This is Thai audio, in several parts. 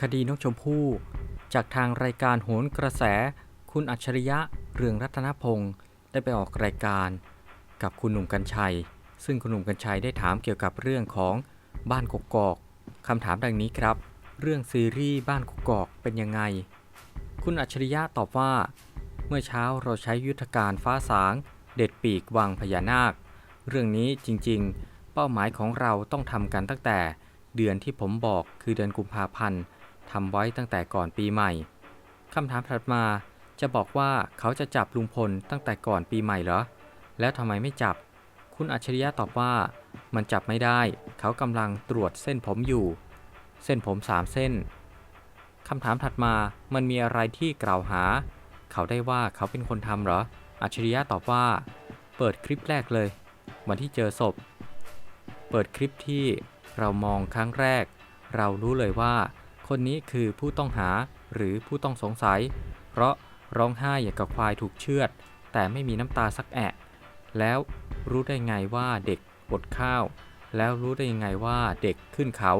คดีนกชมพู่ จากทางรายการโหนกระแส คุณอัจฉริยะเรืองรัตนพงศ์ได้ไปออกรายการ กับคุณหนุ่มกัญชัย ซึ่งคุณหนุ่มกัญชัยได้ถามเกี่ยวกับเรื่องของบ้านกกอกคำถามดังนี้ครับ เรื่องซีรีส์บ้านกกอกเป็นยังไง คุณอัจฉริยะตอบว่า เมื่อเช้าเราใช้ยุทธการฟ้าสาง เด็ดปีกวางพญานาค เรื่องนี้จริงๆ เป้าหมายของเราต้องทำกันตั้งแต่เดือนที่ผมบอกคือเดือนกุมภาพันธ์ ทำไว้ตั้งแต่ก่อนปีใหม่คำถามถัดมาจะบอกว่าเขาจะจับลุงพลตั้งแต่ก่อนปีใหม่เหรอ แล้วทำไมไม่จับ คุณอัจฉริยะตอบว่า มันจับไม่ได้ เขากำลังตรวจเส้นผมอยู่ เส้นผมสามเส้นคำถามถัดมามันมีอะไรที่กล่าวหา เขาได้ว่าเขาเป็นคนทำเหรอ อัจฉริยะตอบว่า เปิดคลิปแรกเลย วันที่เจอศพ เปิดคลิปที่เรามองครั้งแรก เรารู้เลยว่า คนนี้คือผู้ต้องหาหรือผู้ต้องสงสัย เพราะร้องไห้อย่างกับควายถูกเชือด แต่ไม่มีน้ำตาสักแอะแล้วรู้ได้ไงว่าเด็กอดข้าว แล้วรู้ได้ยังไงว่าเด็กขึ้นเขา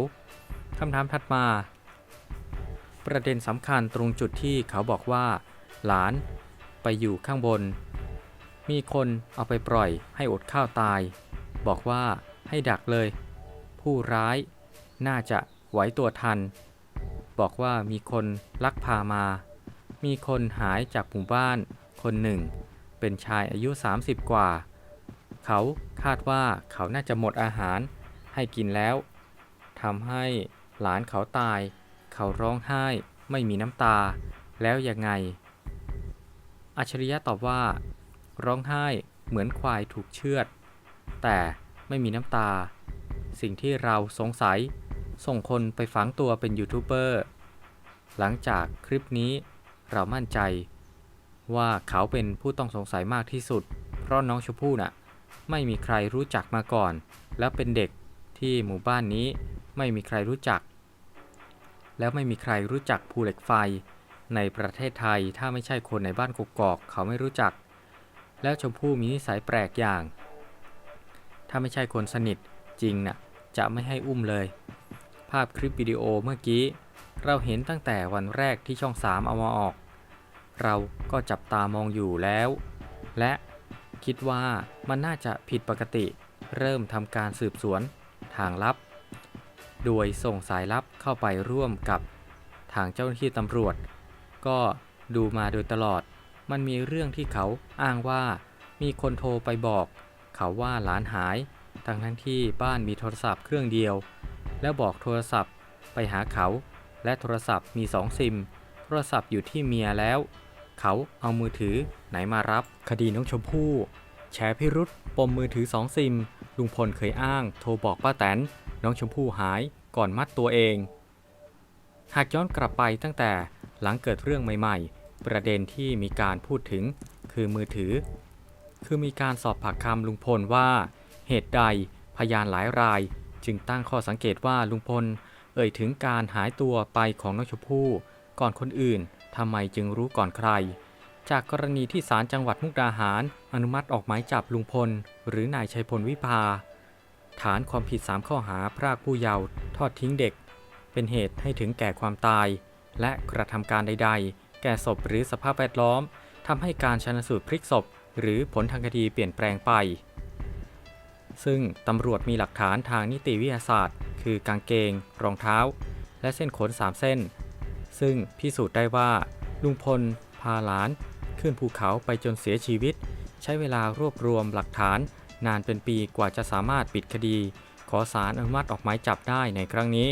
คำถามถัดมา ประเด็นสำคัญตรงจุดที่เขาบอกว่า หลานไปอยู่ข้างบน มีคนเอาไปปล่อยให้อดข้าวตาย บอกว่าให้ดักเลย ผู้ร้ายน่าจะไหวตัวทัน บอกว่ามีคนลักพามา มีคนหายจากหมู่บ้านคนหนึ่ง เป็นชายอายุ 30 กว่า เขาคาดว่าเขาน่าจะหมดอาหารให้กินแล้วทำให้หลานเขาตาย เขาร้องไห้ไม่มีน้ำตา แล้วยังไง อัจฉริยะตอบว่า ร้องไห้เหมือนควายถูกเชือด แต่ไม่มีน้ำตา สิ่งที่เราสงสัย ส่งคนไปฝังตัวเป็นยูทูบเบอร์ หลังจากคลิปนี้เรามั่นใจ ว่าเขาเป็นผู้ต้องสงสัยมากที่สุด เพราะน้องชมพู่น่ะ ไม่มีใครรู้จักมาก่อน แล้วเป็นเด็กที่หมู่บ้านนี้ไม่มีใครรู้จัก แล้วไม่มีใครรู้จักภูเหล็กไฟ ในประเทศไทยถ้าไม่ใช่คนในบ้านกกอกเขาไม่รู้จัก แล้วชมพู่มีนิสัยแปลกอย่าง ถ้าไม่ใช่คนสนิทจริงน่ะจะไม่ให้อุ้มเลย ภาพคลิปวิดีโอเมื่อกี้ เราเห็นตั้งแต่วันแรกที่ช่อง 3 เอามาออก เราก็จับตามองอยู่แล้ว และคิดว่ามันน่าจะผิดปกติ เริ่มทำการสืบสวนทางลับ โดยส่งสายลับเข้าไปร่วมกับทางเจ้าหน้าที่ตำรวจ ก็ดูมาโดยตลอด มันมีเรื่องที่เขาอ้างว่ามีคนโทรไปบอก เขาว่าหลานหาย ทั้งทั้งที่บ้านมีโทรศัพท์เครื่องเดียว แล้วบอกโทรศัพท์ไปหาเขา และโทรศัพท์มีสองซิม โทรศัพท์อยู่ที่เมียแล้ว เขาเอามือถือไหนมารับ คดีน้องชมพู่แชร์พิรุษปมมือถือสองซิม ลุงพลเคยอ้าง โทรบอกป้าแตน น้องชมพู่หายก่อนมัดตัวเอง หากย้อนกลับไปตั้งแต่หลังเกิดเรื่องใหม่ๆ ประเด็นที่มีการพูดถึงคือมือถือ คือมีการสอบปากคำลุงพลว่า เหตุใดพยานหลายราย จึงตั้งข้อสังเกตว่าลุงพล เอ่ยถึงการหายตัวไปของน้องชมพู่ก่อนคนอื่นทำไมจึงรู้ก่อนใคร จากกรณีที่ศาลจังหวัดมุกดาหาร อนุมัติออกหมายจับลุงพล หรือนายชัยพลวิภา ฐานความผิด 3 ข้อหาพรากผู้เยาว์ทอดทิ้งเด็ก เป็นเหตุให้ถึงแก่ความตาย และกระทำการใด ๆ แก่ศพหรือสภาพแวดล้อมทำให้การชันสูตรพลิกศพ หรือผลทางคดีเปลี่ยนแปลงไป ซึ่งตำรวจมีหลักฐานทางนิติวิทยาศาสตร์ คือกางเกง รองเท้า และเส้นขน3เส้น ซึ่งพิสูจน์ได้ว่า ลุงพล พาหลาน ขึ้นภูเขาไปจนเสียชีวิต ใช้เวลารวบรวมหลักฐาน นานเป็นปีกว่าจะสามารถปิดคดี ขอสารอนุมัติออกหมายจับได้ในครั้งนี้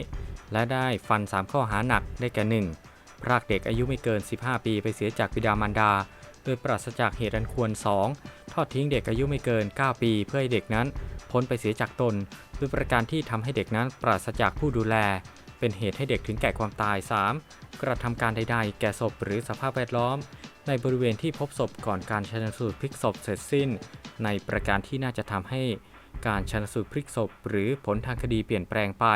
และได้ฟัน 3 ข้อหาหนักได้แก่ 1. พรากเด็กอายุไม่เกิน 15 ปีไปเสียจากบิดามารดา โดยปราศจากเหตุอันควร 2. ทอดทิ้งเด็กอายุไม่เกิน 9 ปี เพื่อให้เด็กนั้น พ้นไปเสียจากตนโดยประการที่ทำให้เด็กนั้นปราศจากผู้ดูแล เป็นเหตุให้เด็กถึงแก่ความตาย 3. กระทำการใดๆ แก่ศพหรือสภาพแวดล้อม ในบริเวณที่พบศพก่อนการชันสูตรพลิกศพเสร็จสิ้น ในประการที่น่าจะทำให้การชันสูตรพลิกศพ หรือผลทางคดีเปลี่ยนแปลงไป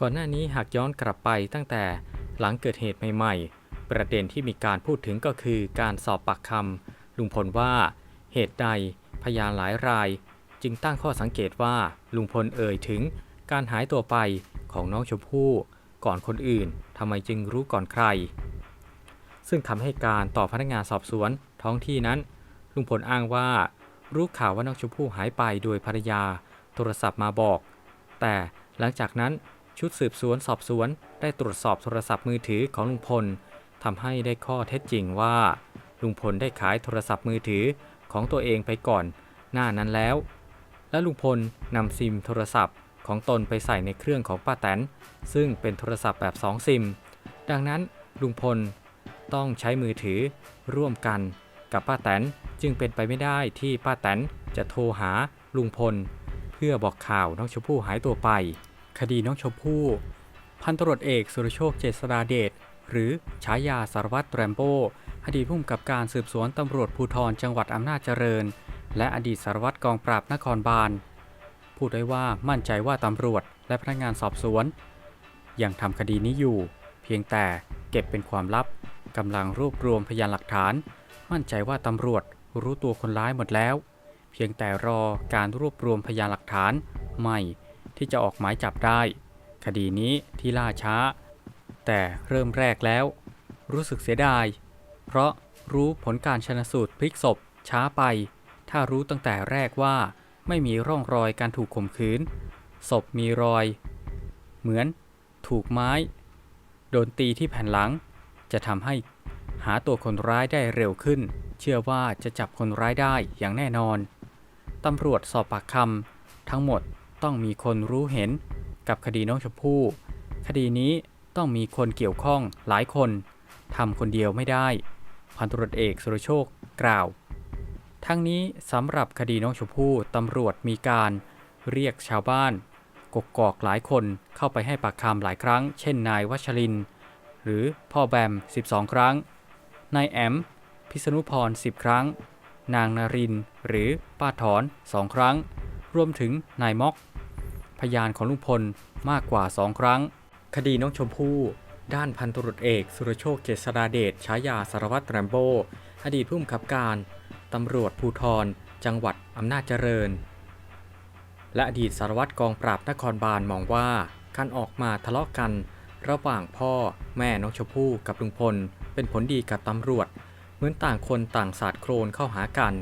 ก่อนหน้านี้หากย้อนกลับไปตั้งแต่หลังเกิดเหตุใหม่ๆ ประเด็นที่มีการพูดถึงก็คือการสอบปากคำลุงพลว่าเหตุใดพยานหลายราย จึงตั้งข้อสังเกตว่าลุงพลเอ่ยถึงการหายตัวไปของน้องชมพู่ก่อนคนอื่นทำไมจึงรู้ก่อนใคร ซึ่งคำให้การต่อพนักงานสอบสวนท้องที่นั้น ลุงพลอ้างว่า รู้ข่าวว่าน้องชมพู่หายไปโดยภรรยาโทรศัพท์มาบอก แต่หลังจากนั้นชุดสืบสวนสอบสวนได้ตรวจสอบโทรศัพท์มือถือของลุงพลทำให้ได้ข้อเท็จจริงว่า ลุงพลได้ขายโทรศัพท์มือถือของตัวเองไปก่อน หน้านั้นแล้ว และลุงพลนำซิมโทรศัพท์ของตนไปใส่ในเครื่องของป้าแตน ซึ่งเป็นโทรศัพท์แบบ 2 ซิม ดังนั้นลุงพลต้องใช้มือถือร่วมกันกับป้าแตนจึงเป็นไปไม่ได้ที่ป้าแตนจะโทรหาลุงพล เพื่อบอกข่าวน้องชมพู่หายตัวไป คดีน้องชมพู่ พันตรวจเอกสุรโชคเจษฎาเดชหรือฉายาสารวัตรแรมโบ้อดีตผู้กำกับการสืบสวนตำรวจภูธรจังหวัดอำนาจเจริญ และอดีตสารวัตรกองปราบนครบาล พูดได้ว่ามั่นใจว่าตำรวจและพนักงานสอบสวน ยังทำคดีนี้อยู่ เพียงแต่เก็บเป็นความลับกำลังรวบรวมพยานหลักฐาน มั่นใจว่าตำรวจรู้ตัวคนร้ายหมดแล้ว เพียงแต่รอการรวบรวมพยานหลักฐานใหม่ที่จะออกหมายจับได้ คดีนี้ที่ล่าช้า แต่เริ่มแรกแล้ว รู้สึกเสียดาย เพราะรู้ผลการชนสูตรพลิกศพช้าไป ถ้ารู้ตั้งแต่แรกว่าไม่มีร่องรอยการถูกข่มขืน ศพมีรอย เหมือนถูกไม้ โดนตีที่แผ่นหลัง จะทำให้หาตัวคนร้ายได้เร็วขึ้น เชื่อว่าจะจับคนร้ายได้อย่างแน่นอน ตำรวจสอบปากคำทั้งหมดต้องมีคนรู้เห็นกับคดีน้องชมพู่คดีนี้ต้องมีคนเกี่ยวข้องหลายคนทำคนเดียวไม่ได้ พันตรวจเอกสุรโชคกล่าว ทั้งนี้สำหรับคดีน้องชมพู่ตำรวจมีการเรียกชาวบ้าน กกอกหลายคนเข้าไปให้ปากคำหลายครั้ง เช่นนายวัชริน หรือพ่อแบม 12 ครั้ง นายแอม พิษณุพร 10 ครั้ง นางนาริน หรือป้าถอน 2 ครั้ง รวมถึงนายม็อก พยานของลุงพลมากกว่า 2 ครั้ง คดีน้องชมพู่ด้านพันตรวจเอก สุรโชคเจษฎาเดชฉายาสารวัตรแรมโบ้อดีตผู้กำกับการ ตำรวจภูธรจังหวัดอำนาจเจริญ และอดีตสารวัตรกองปราบนครบาลมองว่าการออกมาทะเลาะกัน ระหว่างพ่อแม่น้องชมพู่กับลุงพล เป็นผลดีกับตำรวจ เหมือนต่างคนต่างสาดโครนเข้าหากัน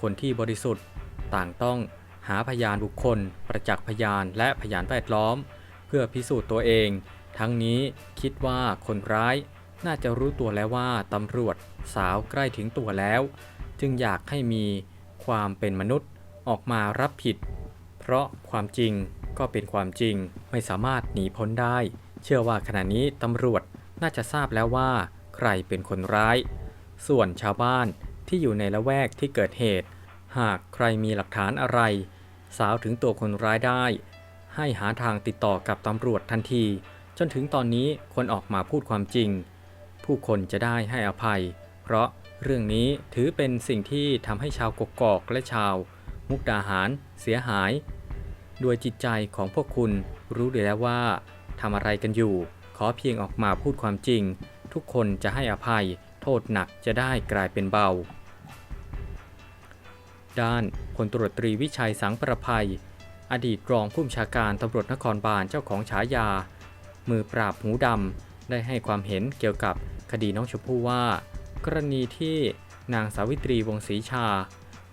คนที่บริสุทธิ์ ต่างต้องหาพยานบุคคล ประจักษ์พยานและพยานแวดล้อม เพื่อพิสูจน์ตัวเอง ทั้งนี้คิดว่าคนร้ายน่าจะรู้ตัวแล้วว่าตำรวจสาวใกล้ถึงตัวแล้ว จึงอยากให้มีความเป็นมนุษย์ออกมารับผิด เพราะความจริงก็เป็นความจริงไม่สามารถหนีพ้นได้ เชื่อว่าขณะนี้ตำรวจน่าจะทราบแล้วว่า ใครเป็นคนร้าย ส่วนชาวบ้านที่อยู่ในละแวกที่เกิดเหตุ หากใครมีหลักฐานอะไร สาวถึงตัวคนร้ายได้ ให้หาทางติดต่อกับตำรวจทันที จนถึงตอนนี้คนออกมาพูดความจริง ผู้คนจะได้ให้อภัย เพราะ เรื่องนี้ถือเป็นสิ่งที่ทำให้ชาวกกอกและชาว มุกดาหารเสียหาย โดยจิตใจของพวกคุณรู้ดีแล้วว่าทำอะไรกันอยู่ ขอเพียงออกมาพูดความจริง ทุกคนจะให้อภัย โทษหนักจะได้กลายเป็นเบา ด้านพลตรวจตรีวิชัยสังประภัย อดีตรองผู้บัญชาการตำรวจนครบาลเจ้าของฉายา มือปราบหูดำได้ให้ความเห็นเกี่ยวกับคดีน้องชมพู่ว่า กรณีที่นางสาวิตรีวงศรีชา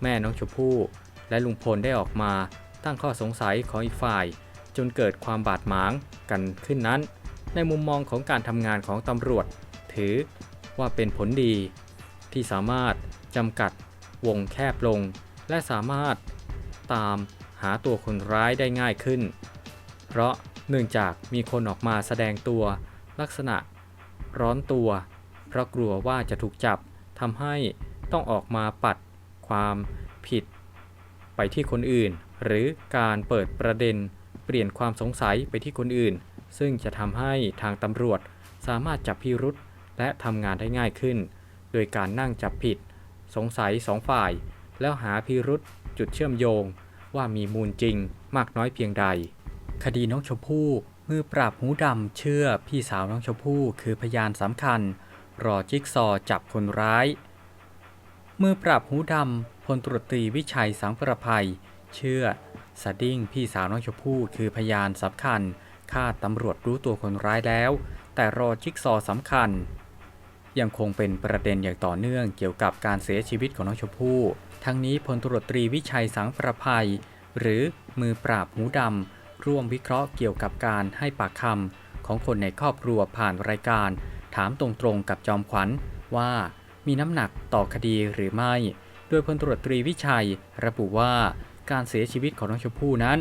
แม่น้องชมพู่และลุงพลได้ออกมาตั้งข้อสงสัยของอีกฝ่าย จนเกิดความบาดหมางกันขึ้นนั้น ในมุมมองของการทำงานของตำรวจ ถือว่าเป็นผลดี ที่สามารถจำกัดวงแคบลง และสามารถตามหาตัวคนร้ายได้ง่ายขึ้น เพราะเนื่องจากมีคนออกมาแสดงตัวลักษณะร้อนตัว เพราะกลัวว่าจะถูกจับทำให้ต้องออกมาปัดความผิด ไปที่คนอื่น หรือการเปิดประเด็น เปลี่ยนความสงสัยไปที่คนอื่น ซึ่งจะทำให้ทางตำรวจสามารถจับพิรุษและทำงานได้ง่ายขึ้น โดยการนั่งจับผิด สงสัยสองฝ่าย แล้วหาพิรุษจุดเชื่อมโยง ว่ามีมูลจริงมากน้อยเพียงใด คดีน้องชมพู่มือปราบหูดำเชื่อพี่สาวน้องชมพู่คือพยานสำคัญ รอจิ๊กซอจับคนร้าย มือปราบหูดำพลตรวจตรีวิชัยสังประภัย เชื่อสดิ้งพี่สาวน้องชมพู่คือพยานสำคัญคาดตำรวจรู้ตัวคนร้ายแล้ว แต่รอจิ๊กซอสำคัญ ยังคงเป็นประเด็นอย่างต่อเนื่องเกี่ยวกับการเสียชีวิตของน้องชมพู่ ทั้งนี้พลตรวจตรีวิชัยสังประภัย หรือมือปราบหูดำร่วมวิเคราะห์เกี่ยวกับการให้ปากคำของคนในครอบครัวผ่านรายการ ถามตรงๆกับจอมขวัญว่ามีน้ำหนักต่อคดีหรือไม่ โดยพลตรวจตรีวิชัย ระบุว่าการเสียชีวิตของน้องชมพู่นั้น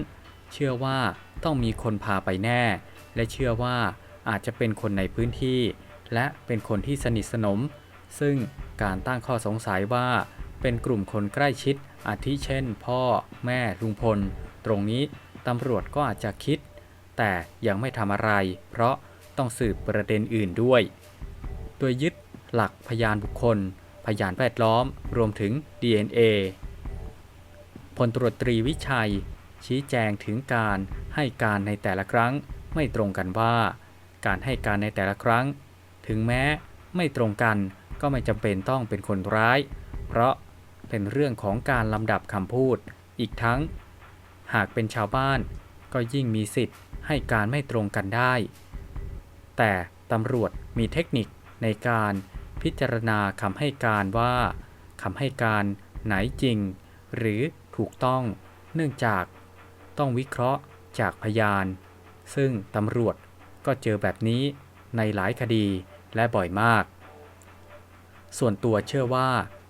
เชื่อว่าต้องมีคนพาไปแน่ และเชื่อว่าอาจจะเป็นคนในพื้นที่ และเป็นคนที่สนิทสนม ซึ่งการตั้งข้อสงสัยว่า เป็นกลุ่มคนใกล้ชิด อาทิเช่น พ่อ แม่ลุงพล ตรงนี้ตำรวจก็อาจจะคิด แต่ยังไม่ทำอะไร เพราะ ต้องสืบประเด็นอื่นด้วย โดยยึดหลักพยานบุคคล พยานแวดล้อม รวมถึง DNA พลตรวจตรีวิชัย ชี้แจงถึงการให้การในแต่ละครั้งไม่ตรงกันว่า การให้การในแต่ละครั้ง ถึงแม้ไม่ตรงกันก็ไม่จำเป็นต้องเป็นคนร้าย เพราะเป็นเรื่องของการลำดับคำพูด อีกทั้ง หากเป็นชาวบ้านก็ยิ่งมีสิทธิ์ให้การไม่ตรงกันได้ แต่ตำรวจมีเทคนิคในการพิจารณาคำให้การว่าคำให้การไหนจริง หรือถูกต้องเนื่องจากต้องวิเคราะห์จากพยาน ซึ่งตำรวจก็เจอแบบนี้ในหลายคดีและบ่อยมาก ส่วนตัวเชื่อว่า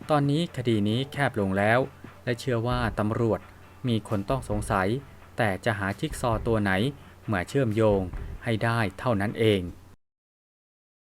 ตอนนี้คดีนี้แคบลงแล้ว และเชื่อว่าตำรวจมีคนต้องสงสัย แต่จะหาจิ๊กซอตัวไหนมาเชื่อมโยง ให้ได้เท่านั้นเอง